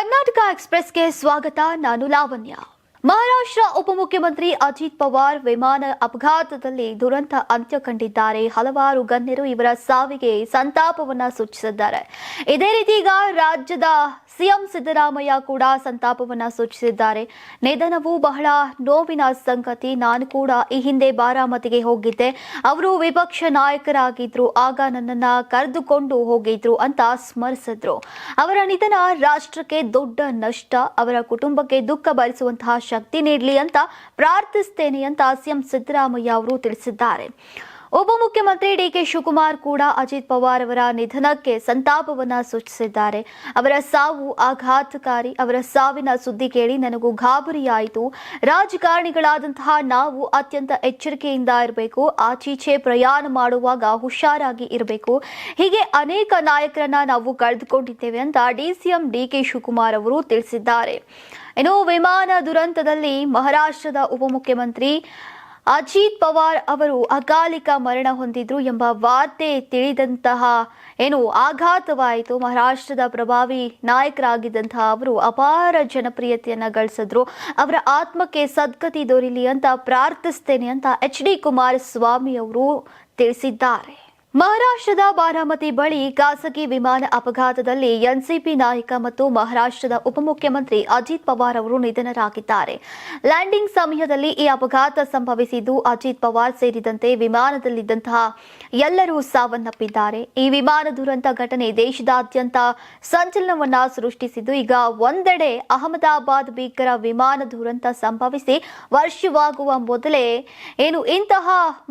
ಕರ್ನಾಟಕ ಎಕ್ಸ್ಪ್ರೆಸ್ಗೆ ಸ್ವಾಗತ ನಾನು ಲಾವಣ್ಯ. ಮಹಾರಾಷ್ಟ್ರ ಉಪಮುಖ್ಯಮಂತ್ರಿ ಅಜಿತ್ ಪವಾರ್ ವಿಮಾನ ಅಪಘಾತದಲ್ಲಿ ದುರಂತ ಅಂತ್ಯ ಕಂಡಿದ್ದಾರೆ ಹಲವಾರು ಗಣ್ಯರು ಇವರ ಸಾವಿಗೆ ಸಂತಾಪವನ್ನ ಸೂಚಿಸಿದ್ದಾರೆ. ಇದೇ ರೀತಿ ಈಗ ರಾಜ್ಯದ ಸಿಎಂ ಸಿದ್ದರಾಮಯ್ಯ ಕೂಡ ಸಂತಾಪವನ್ನ ಸೂಚಿಸಿದ್ದಾರೆ. ನಿಧನವು ಬಹಳ ನೋವಿನ ಸಂಗತಿ. ನಾನು ಕೂಡ ಈ ಹಿಂದೆ ಬಾರಾಮತಿಗೆ ಹೋಗಿದ್ದೆ. ಅವರು ವಿಪಕ್ಷ ನಾಯಕರಾಗಿದ್ರು. ಆಗ ನನ್ನನ್ನ ಕರೆದುಕೊಂಡು ಹೋಗಿದ್ರು ಅಂತ ಸ್ಮರಿಸಿದ್ರು. ಅವರ ನಿಧನ ರಾಷ್ಟ್ರಕ್ಕೆ ದೊಡ್ಡ ನಷ್ಟ. ಅವರ ಕುಟುಂಬಕ್ಕೆ ದುಃಖ ಭರಿಸುವಂತಹ ಶಕ್ತಿ ನೀಡಲಿ ಅಂತ ಪ್ರಾರ್ಥಿಸ್ತೇನೆ ಅಂತ ಸಿಎಂ ಸಿದ್ದರಾಮಯ್ಯ ಅವರು ತಿಳಿಸಿದ್ದಾರೆ. ಉಪಮುಖ್ಯಮಂತ್ರಿ ಡಿಕೆ ಶಿವಕುಮಾರ್ ಕೂಡ ಅಜಿತ್ ಪವಾರ್ ಅವರ ನಿಧನಕ್ಕೆ ಸಂತಾಪವನ್ನ ಸೂಚಿಸಿದ್ದಾರೆ. ಅವರ ಸಾವು ಆಘಾತಕಾರಿ, ಅವರ ಸಾವಿನ ಸುದ್ದಿ ಕೇಳಿ ನನಗೂ ಗಾಬರಿಯಾಯಿತು. ರಾಜಕಾರಣಿಗಳಾದಂತಹ ನಾವು ಅತ್ಯಂತ ಎಚ್ಚರಿಕೆಯಿಂದ ಇರಬೇಕು, ಆಚೀಚೆ ಪ್ರಯಾಣ ಮಾಡುವಾಗ ಹುಷಾರಾಗಿ ಇರಬೇಕು. ಹೀಗೆ ಅನೇಕ ನಾಯಕರನ್ನ ನಾವು ಕಳೆದುಕೊಂಡಿದ್ದೇವೆ ಅಂತ ಡಿಸಿಎಂ ಡಿಕೆ ಶಿವಕುಮಾರ್ ಅವರು ತಿಳಿಸಿದ್ದಾರೆ. ಇನ್ನು ವಿಮಾನ ದುರಂತದಲ್ಲಿ ಮಹಾರಾಷ್ಟ್ರದ ಉಪಮುಖ್ಯಮಂತ್ರಿ ಅಜಿತ್ ಪವಾರ್ ಅವರು ಅಕಾಲಿಕ ಮರಣ ಹೊಂದಿದ್ರು ಎಂಬ ವಾರ್ತೆ ತಿಳಿದಂತಹ ಏನು ಆಘಾತವಾಯಿತು. ಮಹಾರಾಷ್ಟ್ರದ ಪ್ರಭಾವಿ ನಾಯಕರಾಗಿದ್ದಂತಹ ಅವರು ಅಪಾರ ಜನಪ್ರಿಯತೆಯನ್ನು ಗಳಿಸಿದ್ರು. ಅವರ ಆತ್ಮಕ್ಕೆ ಸದ್ಗತಿ ದೊರೀಲಿ ಅಂತ ಪ್ರಾರ್ಥಿಸ್ತೇನೆ ಅಂತ ಎಚ್ ಡಿ ಕುಮಾರಸ್ವಾಮಿ ಅವರು ತಿಳಿಸಿದ್ದಾರೆ. ಮಹಾರಾಷ್ಟ್ರದ ಬಾರಾಮತಿ ಬಳಿ ಖಾಸಗಿ ವಿಮಾನ ಅಪಘಾತದಲ್ಲಿ ಎನ್ಸಿಪಿ ನಾಯಕ ಮತ್ತು ಮಹಾರಾಷ್ಟ್ರದ ಉಪಮುಖ್ಯಮಂತ್ರಿ ಅಜಿತ್ ಪವಾರ್ ಅವರು ನಿಧನರಾಗಿದ್ದಾರೆ. ಲ್ಯಾಂಡಿಂಗ್ ಸಮಯದಲ್ಲಿ ಈ ಅಪಘಾತ ಸಂಭವಿಸಿದ್ದು, ಅಜಿತ್ ಪವಾರ್ ಸೇರಿದಂತೆ ವಿಮಾನದಲ್ಲಿದ್ದಂತಹ ಎಲ್ಲರೂ ಸಾವನ್ನಪ್ಪಿದ್ದಾರೆ. ಈ ವಿಮಾನ ದುರಂತ ಘಟನೆ ದೇಶದಾದ್ಯಂತ ಸಂಚಲನವನ್ನ ಸೃಷ್ಟಿಸಿದ್ದು, ಈಗ ಒಂದೆಡೆ ಅಹಮದಾಬಾದ್ ಭೀಕರ ವಿಮಾನ ದುರಂತ ಸಂಭವಿಸಿ ವರ್ಷವಾಗುವ ಮೊದಲೇ ಏನು ಇಂತಹ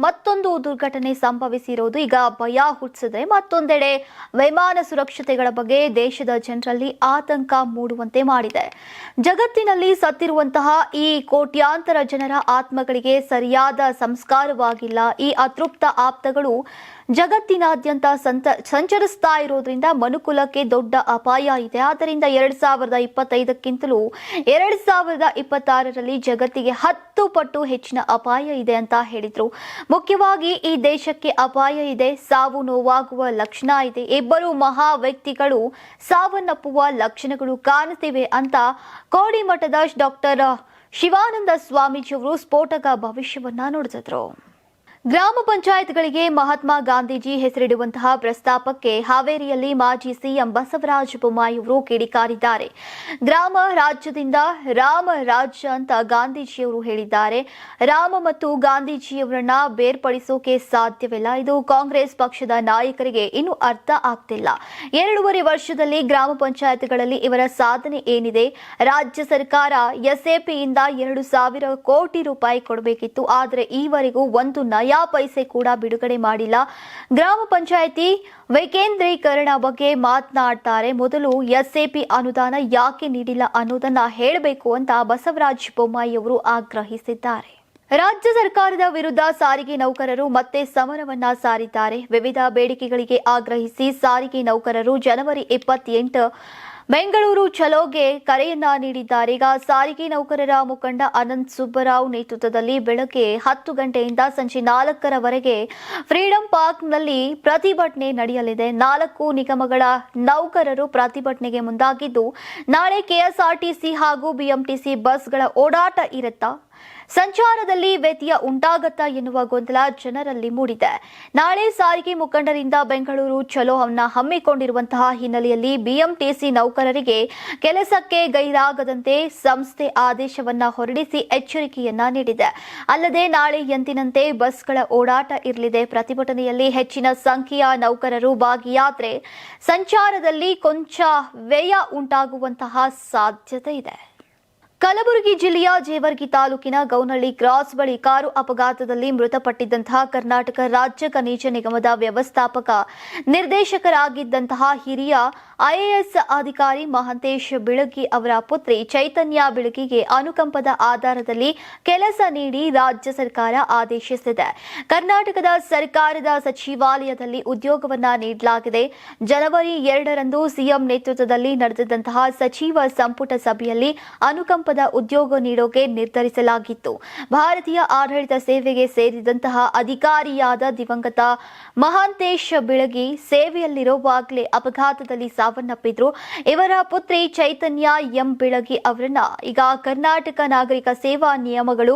ಮತ್ತೊಂದು ದುರ್ಘಟನೆ ಸಂಭವಿಸಿರೋದು ಈಗ ಭಯ ಹುಟ್ಟಿಸಿದೆ ಮತ್ತೊಂದೆಡೆ ವಿಮಾನ ಸುರಕ್ಷತೆಗಳ ಬಗ್ಗೆ ದೇಶದ ಜನರಲ್ಲಿ ಆತಂಕ ಮೂಡುವಂತೆ ಮಾಡಿದೆ. ಜಗತ್ತಿನಲ್ಲಿ ಸತ್ತಿರುವಂತಹ ಈ ಕೋಟ್ಯಾಂತರ ಜನರ ಆತ್ಮಗಳಿಗೆ ಸರಿಯಾದ ಸಂಸ್ಕಾರವಾಗಿಲ್ಲ. ಈ ಅತೃಪ್ತ ಆಪ್ತಗಳು ಜಗತ್ತಿನಾದ್ಯಂತ ಸಂತ ಸಂಚರಿಸ್ತಾ ಇರೋದ್ರಿಂದ ಮನುಕುಲಕ್ಕೆ ದೊಡ್ಡ ಅಪಾಯ ಇದೆ. ಆದ್ದರಿಂದ ಎರಡ್ ಸಾವಿರದ ಇಪ್ಪತ್ತೈದಕ್ಕಿಂತಲೂ ಎರಡ್ ಸಾವಿರದ ಇಪ್ಪತ್ತಾರರಲ್ಲಿ ಜಗತ್ತಿಗೆ ಹತ್ತು ಪಟ್ಟು ಹೆಚ್ಚಿನ ಅಪಾಯ ಇದೆ ಅಂತ ಹೇಳಿದ್ರು. ಮುಖ್ಯವಾಗಿ ಈ ದೇಶಕ್ಕೆ ಅಪಾಯ ಇದೆ. ಸಾವು ನೋವಾಗುವ ಲಕ್ಷಣ ಇದೆ. ಇಬ್ಬರು ಮಹಾ ವ್ಯಕ್ತಿಗಳು ಸಾವನ್ನಪ್ಪುವ ಲಕ್ಷಣಗಳು ಕಾಣುತ್ತಿವೆ ಅಂತ ಕೋಡಿಮಠದ ಡಾಕ್ಟರ್ ಶಿವಾನಂದ ಸ್ವಾಮೀಜಿಯವರು ಸ್ಫೋಟಕ ಭವಿಷ್ಯವನ್ನ ನುಡಿದಿದ್ರು ಗ್ರಾಮ ಪಂಚಾಯತ್ಗಳಿಗೆ ಮಹಾತ್ಮ ಗಾಂಧೀಜಿ ಹೆಸರಿಡುವಂತಹ ಪ್ರಸ್ತಾಪಕ್ಕೆ ಹಾವೇರಿಯಲ್ಲಿ ಮಾಜಿ ಸಿಎಂ ಬಸವರಾಜ ಬೊಮ್ಮಾಯಿ ಅವರು ಕಿಡಿಕಾರಿದ್ದಾರೆ. ಗ್ರಾಮ ರಾಜ್ಯದಿಂದ ರಾಮ ರಾಜ್ಯ ಅಂತ ಗಾಂಧೀಜಿಯವರು ಹೇಳಿದ್ದಾರೆ. ರಾಮ ಮತ್ತು ಗಾಂಧೀಜಿಯವರನ್ನ ಬೇರ್ಪಡಿಸೋಕೆ ಸಾಧ್ಯವಿಲ್ಲ. ಇದು ಕಾಂಗ್ರೆಸ್ ಪಕ್ಷದ ನಾಯಕರಿಗೆ ಇನ್ನೂ ಅರ್ಥ ಆಗ್ತಿಲ್ಲ. ಎರಡೂವರೆ ವರ್ಷದಲ್ಲಿ ಗ್ರಾಮ ಪಂಚಾಯತ್ಗಳಲ್ಲಿ ಇವರ ಸಾಧನೆ ಏನಿದೆ? ರಾಜ್ಯ ಸರ್ಕಾರ ಎಸ್ಎಪಿಯಿಂದ ಎರಡು ಸಾವಿರ ಕೋಟಿ ರೂಪಾಯಿ ಕೊಡಬೇಕಿತ್ತು. ಆದರೆ ಈವರೆಗೂ ಒಂದು ನಯಾ ಪೈಸೆ ಕೂಡ ಬಿಡುಗಡೆ ಮಾಡಿಲ್ಲ. ಗ್ರಾಮ ಪಂಚಾಯಿತಿ ವಿಕೇಂದ್ರೀಕರಣ ಬಗ್ಗೆ ಮಾತನಾಡ್ತಾರೆ. ಮೊದಲು ಎಸ್ಎಪಿ ಅನುದಾನ ಯಾಕೆ ನೀಡಿಲ್ಲ ಅನ್ನೋದನ್ನ ಹೇಳಬೇಕು ಅಂತ ಬಸವರಾಜ ಬೊಮ್ಮಾಯಿ ಅವರು ಆಗ್ರಹಿಸಿದ್ದಾರೆ. ರಾಜ್ಯ ಸರ್ಕಾರದ ವಿರುದ್ಧ ಸಾರಿಗೆ ನೌಕರರು ಮತ್ತೆ ಸಮರವನ್ನ ಸಾರಿದ್ದಾರೆ. ವಿವಿಧ ಬೇಡಿಕೆಗಳಿಗೆ ಆಗ್ರಹಿಸಿ ಸಾರಿಗೆ ನೌಕರರು ಜನವರಿ ಇಪ್ಪತ್ತೆಂಟು ಬೆಂಗಳೂರು ಚಲೋಗೆ ಕರೆಯನ್ನ ನೀಡಿದ್ದಾರೆ. ಈಗ ಸಾರಿಗೆ ನೌಕರರ ಮುಖಂಡ ಅನಂತ್ ಸುಬ್ಬರಾವ್ ನೇತೃತ್ವದಲ್ಲಿ ಬೆಳಗ್ಗೆ ಹತ್ತು ಗಂಟೆಯಿಂದ ಸಂಜೆ ನಾಲ್ಕರವರೆಗೆ ಫ್ರೀಡಂ ಪಾರ್ಕ್ನಲ್ಲಿ ಪ್ರತಿಭಟನೆ ನಡೆಯಲಿದೆ. ನಾಲ್ಕು ನಿಗಮಗಳ ನೌಕರರು ಪ್ರತಿಭಟನೆಗೆ ಮುಂದಾಗಿದ್ದು, ನಾಳೆ ಕೆಎಸ್ಆರ್ಟಿಸಿ ಹಾಗೂ ಬಿಎಂಟಿಸಿ ಬಸ್ಗಳ ಓಡಾಟ ಇರುತ್ತಾ? ಸಂಚಾರದಲ್ಲಿ ವ್ಯತ್ಯಯ ಉಂಟಾಗತ್ತಾ ಎನ್ನುವ ಗೊಂದಲ ಜನರಲ್ಲಿ ಮೂಡಿದೆ. ನಾಳೆ ಸಾರಿಗೆ ಮುಖಂಡರಿಂದ ಬೆಂಗಳೂರು ಚಲೋವನ್ನ ಹಮ್ಮಿಕೊಂಡಿರುವಂತಹ ಹಿನ್ನೆಲೆಯಲ್ಲಿ ಬಿಎಂಟಿಸಿ ನೌಕರರಿಗೆ ಕೆಲಸಕ್ಕೆ ಗೈರಾಗದಂತೆ ಸಂಸ್ಥೆ ಆದೇಶವನ್ನ ಹೊರಡಿಸಿ ಎಚ್ಚರಿಕೆಯನ್ನ ನೀಡಿದೆ. ಅಲ್ಲದೆ ನಾಳೆ ಎಂದಿನಂತೆ ಬಸ್ಗಳ ಓಡಾಟ ಇರಲಿದೆ. ಪ್ರತಿಭಟನೆಯಲ್ಲಿ ಹೆಚ್ಚಿನ ಸಂಖ್ಯೆಯ ನೌಕರರು ಭಾಗಿಯಾದ್ರೆ ಸಂಚಾರದಲ್ಲಿ ಕೊಂಚ ವ್ಯಯ ಉಂಟಾಗುವಂತಹ ಸಾಧ್ಯತೆ ಇದೆ. ಕಲಬುರಗಿ ಜಿಲ್ಲೆಯ ಜೇವರ್ಗಿ ತಾಲೂಕಿನ ಗೌನಹಳ್ಳಿ ಕ್ರಾಸ್ ಬಳಿ ಕಾರು ಅಪಘಾತದಲ್ಲಿ ಮೃತಪಟ್ಟಿದ್ದಂತಹ ಕರ್ನಾಟಕ ರಾಜ್ಯ ಖನಿಜ ನಿಗಮದ ವ್ಯವಸ್ಥಾಪಕ ನಿರ್ದೇಶಕರಾಗಿದ್ದಂತಹ ಹಿರಿಯ ಐಎಎಸ್ ಅಧಿಕಾರಿ ಮಹಂತೇಶ್ ಬಿಳಗಿ ಅವರ ಪುತ್ರಿ ಚೈತನ್ಯ ಬಿಳಗಿಗೆ ಅನುಕಂಪದ ಆಧಾರದಲ್ಲಿ ಕೆಲಸ ನೀಡಿ ರಾಜ್ಯ ಸರ್ಕಾರ ಆದೇಶಿಸಿದೆ. ಕರ್ನಾಟಕದ ಸರ್ಕಾರದ ಸಚಿವಾಲಯದಲ್ಲಿ ಉದ್ಯೋಗವನ್ನ ನೀಡಲಾಗಿದೆ. ಜನವರಿ ಎರಡರಂದು ಸಿಎಂ ನೇತೃತ್ವದಲ್ಲಿ ನಡೆದಂತಹ ಸಚಿವ ಸಂಪುಟ ಸಭೆಯಲ್ಲಿ ಅನುಕಂಪ ಅಪರೂಪದ ಉದ್ಯೋಗ ನೀಡೋಕೆ ನಿರ್ಧರಿಸಲಾಗಿತ್ತು. ಭಾರತೀಯ ಆಡಳಿತ ಸೇವೆಗೆ ಸೇರಿದಂತಹ ಅಧಿಕಾರಿಯಾದ ದಿವಂಗತ ಮಹಾಂತೇಶ ಬಿಳಗಿ ಸೇವೆಯಲ್ಲಿರುವಾಗಲೇ ಅಪಘಾತದಲ್ಲಿ ಸಾವನ್ನಪ್ಪಿದ್ರು. ಇವರ ಪುತ್ರಿ ಚೈತನ್ಯ ಎಂ ಬಿಳಗಿ ಅವರನ್ನ ಈಗ ಕರ್ನಾಟಕ ನಾಗರಿಕ ಸೇವಾ ನಿಯಮಗಳು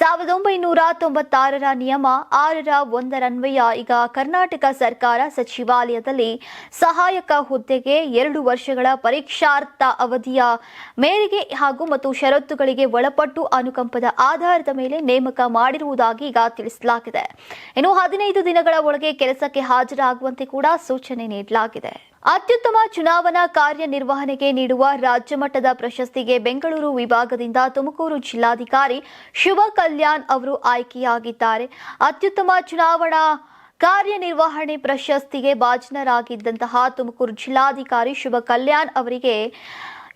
ಸಾವಿರದ ಒಂಬೈನೂರ ತೊಂಬತ್ತಾರರ ನಿಯಮ ಆರರ ಒಂದರನ್ವಯ ಈಗ ಕರ್ನಾಟಕ ಸರ್ಕಾರ ಸಚಿವಾಲಯದಲ್ಲಿ ಸಹಾಯಕ ಹುದ್ದೆಗೆ ಎರಡು ವರ್ಷಗಳ ಪರೀಕ್ಷಾರ್ಥ ಅವಧಿಯ ಮೇರೆಗೆ ಹಾಗೂ ಮತ್ತು ಷರತ್ತುಗಳಿಗೆ ಒಳಪಟ್ಟು ಅನುಕಂಪದ ಆಧಾರದ ಮೇಲೆ ನೇಮಕ ಮಾಡಿರುವುದಾಗಿ ಈಗ ತಿಳಿಸಲಾಗಿದೆ. ಇನ್ನು ಹದಿನೈದು ದಿನಗಳ ಒಳಗೆ ಕೆಲಸಕ್ಕೆ ಹಾಜರಾಗುವಂತೆ ಕೂಡ ಸೂಚನೆ ನೀಡಲಾಗಿದೆ. ಅತ್ಯುತ್ತಮ ಚುನಾವಣಾ ಕಾರ್ಯನಿರ್ವಹಣೆಗೆ ನೀಡುವ ರಾಜ್ಯ ಮಟ್ಟದ ಪ್ರಶಸ್ತಿಗೆ ಬೆಂಗಳೂರು ವಿಭಾಗದಿಂದ ತುಮಕೂರು ಜಿಲ್ಲಾಧಿಕಾರಿ ಶಿವ ಕಲ್ಯಾಣ್ ಅವರು ಆಯ್ಕೆಯಾಗಿದ್ದಾರೆ. ಅತ್ಯುತ್ತಮ ಚುನಾವಣಾ ಕಾರ್ಯನಿರ್ವಹಣೆ ಪ್ರಶಸ್ತಿಗೆ ಭಾಜನರಾಗಿದ್ದಂತಹ ತುಮಕೂರು ಜಿಲ್ಲಾಧಿಕಾರಿ ಶುಭ ಕಲ್ಯಾಣ್ ಅವರಿಗೆ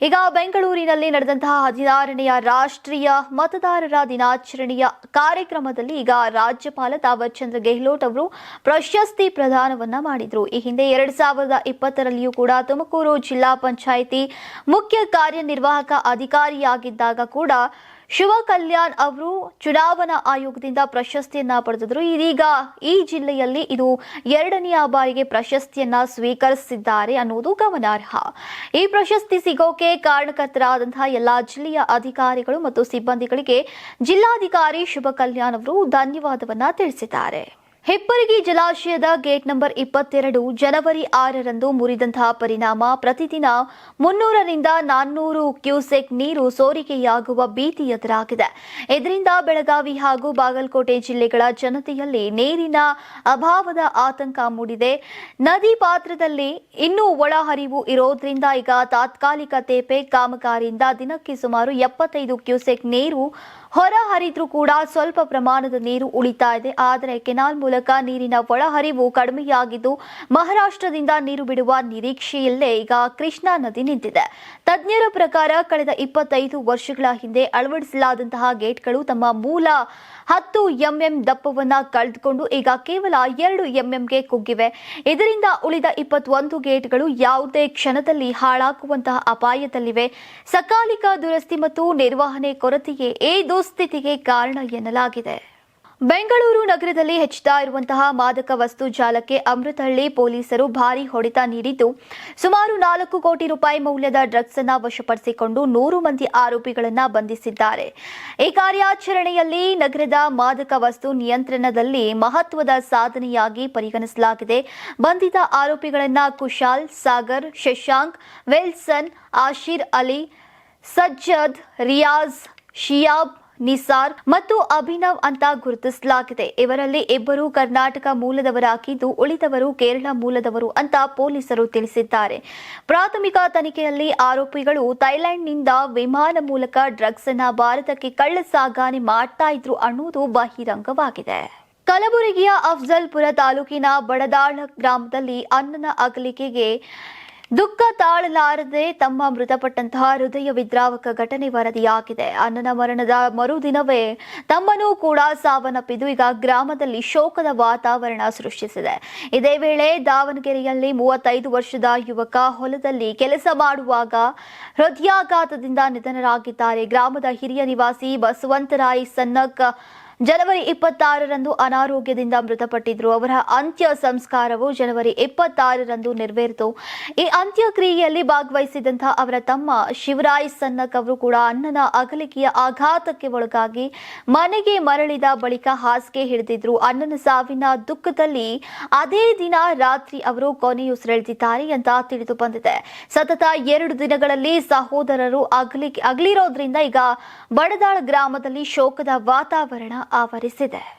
ಈಗ ಬೆಂಗಳೂರಿನಲ್ಲಿ ನಡೆದಂತಹ ಹದಿನಾರನೆಯ ರಾಷ್ಟ್ರೀಯ ಮತದಾರರ ದಿನಾಚರಣೆಯ ಕಾರ್ಯಕ್ರಮದಲ್ಲಿ ಈಗ ರಾಜ್ಯಪಾಲ ತಾವರ್ ಚಂದ್ರ ಗೆಹ್ಲೋಟ್ ಅವರು ಪ್ರಶಸ್ತಿ ಪ್ರದಾನವನ್ನ ಮಾಡಿದ್ರು. ಈ ಹಿಂದೆ ಎರಡ್ ಸಾವಿರದ ಇಪ್ಪತ್ತರಲ್ಲಿಯೂ ಕೂಡ ತುಮಕೂರು ಜಿಲ್ಲಾ ಪಂಚಾಯಿತಿ ಮುಖ್ಯ ಕಾರ್ಯನಿರ್ವಾಹಕ ಅಧಿಕಾರಿಯಾಗಿದ್ದಾಗ ಕೂಡ ಶಿವ ಕಲ್ಯಾಣ್ ಅವರು ಚುನಾವಣಾ ಆಯೋಗದಿಂದ ಪ್ರಶಸ್ತಿಯನ್ನ ಪಡೆದಿದ್ರು. ಇದೀಗ ಈ ಜಿಲ್ಲೆಯಲ್ಲಿ ಇದು ಎರಡನೆಯ ಬಾರಿಗೆ ಪ್ರಶಸ್ತಿಯನ್ನ ಸ್ವೀಕರಿಸಿದ್ದಾರೆ ಅನ್ನೋದು ಗಮನಾರ್ಹ. ಈ ಪ್ರಶಸ್ತಿ ಸಿಗೋಕೆ ಕಾರಣಕರ್ತರಾದಂತಹ ಎಲ್ಲಾ ಜಿಲ್ಲೆಯ ಅಧಿಕಾರಿಗಳು ಮತ್ತು ಸಿಬ್ಬಂದಿಗಳಿಗೆ ಜಿಲ್ಲಾಧಿಕಾರಿ ಕಲ್ಯಾಣ್ ಅವರು ಧನ್ಯವಾದವನ್ನ ತಿಳಿಸಿದ್ದಾರೆ. ಹೆಪ್ಪರಗಿ ಜಲಾಶಯದ ಗೇಟ್ ನಂಬರ್ ಇಪ್ಪತ್ತೆರಡು ಜನವರಿ ಆರರಂದು ಮುರಿದಂತಹ ಪರಿಣಾಮ. ಪ್ರತಿದಿನ ಮುನ್ನೂರರಿಂದ ನಾನ್ನೂರು ಕ್ಯೂಸೆಕ್ ನೀರು ಸೋರಿಕೆಯಾಗುವ ಭೀತಿ ಎದುರಾಗಿದೆ. ಇದರಿಂದ ಬೆಳಗಾವಿ ಹಾಗೂ ಬಾಗಲಕೋಟೆ ಜಿಲ್ಲೆಗಳ ಜನತೆಯಲ್ಲಿ ನೀರಿನ ಅಭಾವದ ಆತಂಕ ಮೂಡಿದೆ. ನದಿ ಪಾತ್ರದಲ್ಲಿ ಇನ್ನೂ ಒಳಹರಿವು ಇರೋದ್ರಿಂದ ಈಗ ತಾತ್ಕಾಲಿಕ ತೇಪೆ ಕಾಮಗಾರಿಯಿಂದ ದಿನಕ್ಕೆ ಸುಮಾರು ಎಪ್ಪತ್ತೈದು ಕ್ಯೂಸೆಕ್ ನೀರು ಹೊರ ಹರಿದ್ರು ಕೂಡ ಸ್ವಲ್ಪ ಪ್ರಮಾಣದ ನೀರು ಉಳಿತಾ ಇದೆ. ಆದರೆ ಕೆನಾಲ್ ಮೂಲಕ ನೀರಿನ ಒಳಹರಿವು ಕಡಿಮೆಯಾಗಿದ್ದು, ಮಹಾರಾಷ್ಟ್ರದಿಂದ ನೀರು ಬಿಡುವ ನಿರೀಕ್ಷೆಯಲ್ಲೇ ಈಗ ಕೃಷ್ಣಾ ನದಿ ನಿಂತಿದೆ. ತಜ್ಞರ ಪ್ರಕಾರ ಕಳೆದ ಇಪ್ಪತ್ತೈದು ವರ್ಷಗಳ ಹಿಂದೆ ಅಳವಡಿಸಲಾದಂತಹ ಗೇಟ್ಗಳು ತಮ್ಮ ಮೂಲ ಹತ್ತು ಎಂಎಂ ದಪ್ಪವನ್ನ ಕಳೆದುಕೊಂಡು ಈಗ ಕೇವಲ ಎರಡು ಎಂಎಂಗೆ ಕುಗ್ಗಿವೆ. ಇದರಿಂದ ಉಳಿದ ಇಪ್ಪತ್ತೊಂದು ಗೇಟ್ಗಳು ಯಾವುದೇ ಕ್ಷಣದಲ್ಲಿ ಹಾಳಾಗುವಂತಹ ಅಪಾಯದಲ್ಲಿವೆ. ಸಕಾಲಿಕ ದುರಸ್ತಿ ಮತ್ತು ನಿರ್ವಹಣೆ ಕೊರತೆಯೇ? ಈ ದುಸ್ಥಿತಿಗೆ ಕಾರಣ ಎನ್ನಲಾಗಿದೆ. ಬೆಂಗಳೂರು ನಗರದಲ್ಲಿ ಹೆಚ್ಚುತ್ತಾ ಇರುವಂತಹ ಮಾದಕ ವಸ್ತು ಜಾಲಕ್ಕೆ ಅಮೃತಹಳ್ಳಿ ಪೊಲೀಸರು ಭಾರಿ ಹೊಡೆತ ನೀಡಿದ್ದು, ಸುಮಾರು ನಾಲ್ಕು ಕೋಟಿ ರೂಪಾಯಿ ಮೌಲ್ಯದ ಡ್ರಗ್ಸ್ ಅನ್ನ ವಶಪಡಿಸಿಕೊಂಡು ನೂರು ಮಂದಿ ಆರೋಪಿಗಳನ್ನು ಬಂಧಿಸಿದ್ದಾರೆ. ಈ ಕಾರ್ಯಾಚರಣೆಯಲ್ಲಿ ನಗರದ ಮಾದಕ ವಸ್ತು ನಿಯಂತ್ರಣದಲ್ಲಿ ಮಹತ್ವದ ಸಾಧನೆಯಾಗಿ ಪರಿಗಣಿಸಲಾಗಿದೆ. ಬಂಧಿತ ಆರೋಪಿಗಳನ್ನ ಕುಶಾಲ್, ಸಾಗರ್, ಶಶಾಂಕ್, ವಿಲ್ಸನ್, ಆಶೀರ್ ಅಲಿ, ಸಜ್ಜದ್, ರಿಯಾಜ್, ಶಿಯಾಬ್ ನಿಸಾರ್ ಮತ್ತು ಅಭಿನವ್ ಅಂತ ಗುರುತಿಸಲಾಗಿದೆ. ಇವರಲ್ಲಿ ಇಬ್ಬರು ಕರ್ನಾಟಕ ಮೂಲದವರಾಗಿದ್ದು, ಉಳಿದವರು ಕೇರಳ ಮೂಲದವರು ಅಂತ ಪೊಲೀಸರು ತಿಳಿಸಿದ್ದಾರೆ. ಪ್ರಾಥಮಿಕ ತನಿಖೆಯಲ್ಲಿ ಆರೋಪಿಗಳು ಥೈಲ್ಯಾಂಡ್ನಿಂದ ವಿಮಾನ ಮೂಲಕ ಡ್ರಗ್ಸ್ ಅನ್ನ ಭಾರತಕ್ಕೆ ಕಳ್ಳ ಸಾಗಾಣೆ ಮಾಡ್ತಾ ಇದ್ರು ಅನ್ನುವುದು ಬಹಿರಂಗವಾಗಿದೆ. ಕಲಬುರಗಿಯ ಅಫ್ಜಲ್ಪುರ ತಾಲೂಕಿನ ಬಡದಾಳ ಗ್ರಾಮದಲ್ಲಿ ಅನ್ನನ ಅಗಲಿಕೆಗೆ ದುಃಖ ತಾಳಲಾರದೆ ತಮ್ಮ ಮೃತಪಟ್ಟಂತಹ ಹೃದಯ ವಿದ್ರಾವಕ ಘಟನೆ ವರದಿಯಾಗಿದೆ ಅಣ್ಣನ ಮರಣದ ಮರುದಿನವೇ ತಮ್ಮನೂ ಕೂಡ ಸಾವನ್ನಪ್ಪಿದ್ದು ಈಗ ಗ್ರಾಮದಲ್ಲಿ ಶೋಕದ ವಾತಾವರಣ ಸೃಷ್ಟಿಸಿದೆ. ಇದೇ ವೇಳೆ ದಾವಣಗೆರೆಯಲ್ಲಿ ಮೂವತ್ತೈದು ವರ್ಷದ ಯುವಕ ಹೊಲದಲ್ಲಿ ಕೆಲಸ ಮಾಡುವಾಗ ಹೃದಯಾಘಾತದಿಂದ ನಿಧನರಾಗಿದ್ದಾರೆ. ಗ್ರಾಮದ ಹಿರಿಯ ನಿವಾಸಿ ಬಸವಂತರಾಯ್ ಸನ್ನಕ್ ಜನವರಿ ಇಪ್ಪತ್ತಾರರಂದು ಅನಾರೋಗ್ಯದಿಂದ ಮೃತಪಟ್ಟಿದ್ರು. ಅವರ ಅಂತ್ಯ ಸಂಸ್ಕಾರವು ಜನವರಿ ಇಪ್ಪತ್ತಾರರಂದು ನೆರವೇರಿತು. ಈ ಅಂತ್ಯಕ್ರಿಯೆಯಲ್ಲಿ ಭಾಗವಹಿಸಿದಂತಹ ಅವರ ತಮ್ಮ ಶಿವರಾಯ್ ಸನ್ನಕ್ ಅವರು ಕೂಡ ಅಣ್ಣನ ಅಗಲಿಕೆಯ ಆಘಾತಕ್ಕೆ ಒಳಗಾಗಿ ಮನೆಗೆ ಮರಳಿದ ಬಳಿಕ ಹಾಸಿಗೆ ಹಿಡಿದಿದ್ರು. ಅಣ್ಣನ ಸಾವಿನ ದುಃಖದಲ್ಲಿ ಅದೇ ದಿನ ರಾತ್ರಿ ಅವರು ಕೊನೆಯುಸಿರೆಳೆದಿದ್ದಾರೆ ಅಂತ ತಿಳಿದು ಬಂದಿದೆ. ಸತತ ಎರಡು ದಿನಗಳಲ್ಲಿ ಸಹೋದರರು ಅಗಲಿ ಅಗಲಿರೋದ್ರಿಂದ ಈಗ ಬಡದಾಳ ಗ್ರಾಮದಲ್ಲಿ ಶೋಕದ ವಾತಾವರಣ ಆವರಿಸಿದೆ.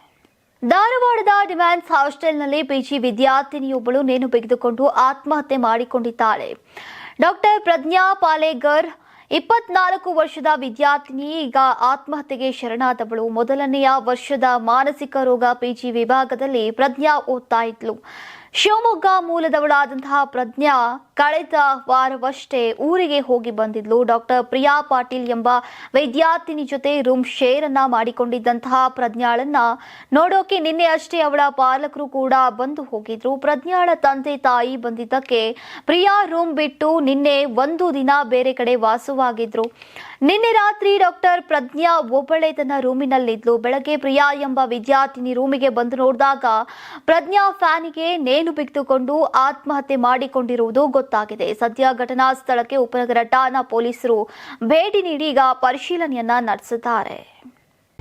ಧಾರವಾಡದ ಡಿಮ್ಯಾನ್ಸ್ ಹಾಸ್ಟೆಲ್ನಲ್ಲಿ ಪಿಜಿ ವಿದ್ಯಾರ್ಥಿನಿಯೊಬ್ಬಳು ನೇಣು ಬಿಗಿದುಕೊಂಡು ಆತ್ಮಹತ್ಯೆ ಮಾಡಿಕೊಂಡಿದ್ದಾಳೆ. ಡಾಕ್ಟರ್ ಪ್ರಜ್ಞಾ ಪಾಲೇಗರ್ ಇಪ್ಪತ್ನಾಲ್ಕು ವರ್ಷದ ವಿದ್ಯಾರ್ಥಿನಿ, ಈಗ ಆತ್ಮಹತ್ಯೆಗೆ ಶರಣಾದವಳು. ಮೊದಲನೆಯ ವರ್ಷದ ಮಾನಸಿಕ ರೋಗ ಪಿಜಿ ವಿಭಾಗದಲ್ಲಿ ಪ್ರಜ್ಞಾ ಓದ್ತಾ ಇದ್ಲು. ಶಿವಮೊಗ್ಗ ಮೂಲದವಳಾದಂತಹ ಪ್ರಜ್ಞಾ ಕಳೆದ ವಾರವಷ್ಟೇ ಊರಿಗೆ ಹೋಗಿ ಬಂದಿದ್ಲು. ಡಾಕ್ಟರ್ ಪ್ರಿಯಾ ಪಾಟೀಲ್ ಎಂಬ ವಿದ್ಯಾರ್ಥಿನಿ ಜೊತೆ ರೂಮ್ ಶೇರ್ ಅನ್ನ ಮಾಡಿಕೊಂಡಿದ್ದಂತಹ ಪ್ರಜ್ಞಾಳನ್ನ ನೋಡೋಕೆ ನಿನ್ನೆ ಅಷ್ಟೇ ಅವಳ ಪಾಲಕರು ಕೂಡ ಬಂದು ಹೋಗಿದ್ರು. ಪ್ರಜ್ಞಾಳ ತಂದೆ ತಾಯಿ ಬಂದಿದ್ದಕ್ಕೆ ಪ್ರಿಯಾ ರೂಮ್ ಬಿಟ್ಟು ನಿನ್ನೆ ಒಂದು ದಿನ ಬೇರೆ ಕಡೆ ವಾಸವಾಗಿದ್ರು. ನಿನ್ನೆ ರಾತ್ರಿ ಡಾಕ್ಟರ್ ಪ್ರಜ್ಞಾ ಒಬ್ಬಳೆ ತನ್ನ ರೂಮಿನಲ್ಲಿದ್ಲು. ಬೆಳಗ್ಗೆ ಪ್ರಿಯಾ ಎಂಬ ವಿದ್ಯಾರ್ಥಿನಿ ರೂಮಿಗೆ ಬಂದು ನೋಡಿದಾಗ ಪ್ರಜ್ಞಾ ಫ್ಯಾನಿಗೆ ನೇಣು ಬಿಗಿದುಕೊಂಡು ಆತ್ಮಹತ್ಯೆ ಮಾಡಿಕೊಂಡಿರುವುದು ಗೊತ್ತಾಗಿದೆ. ಸದ್ಯ ಘಟನಾ ಸ್ಥಳಕ್ಕೆ ಉಪನಗರ ಠಾಣಾ ಪೊಲೀಸರು ಭೇಟಿ ನೀಡಿ ಈಗ ಪರಿಶೀಲನೆಯನ್ನ ನಡೆಸಿದ್ದಾರೆ.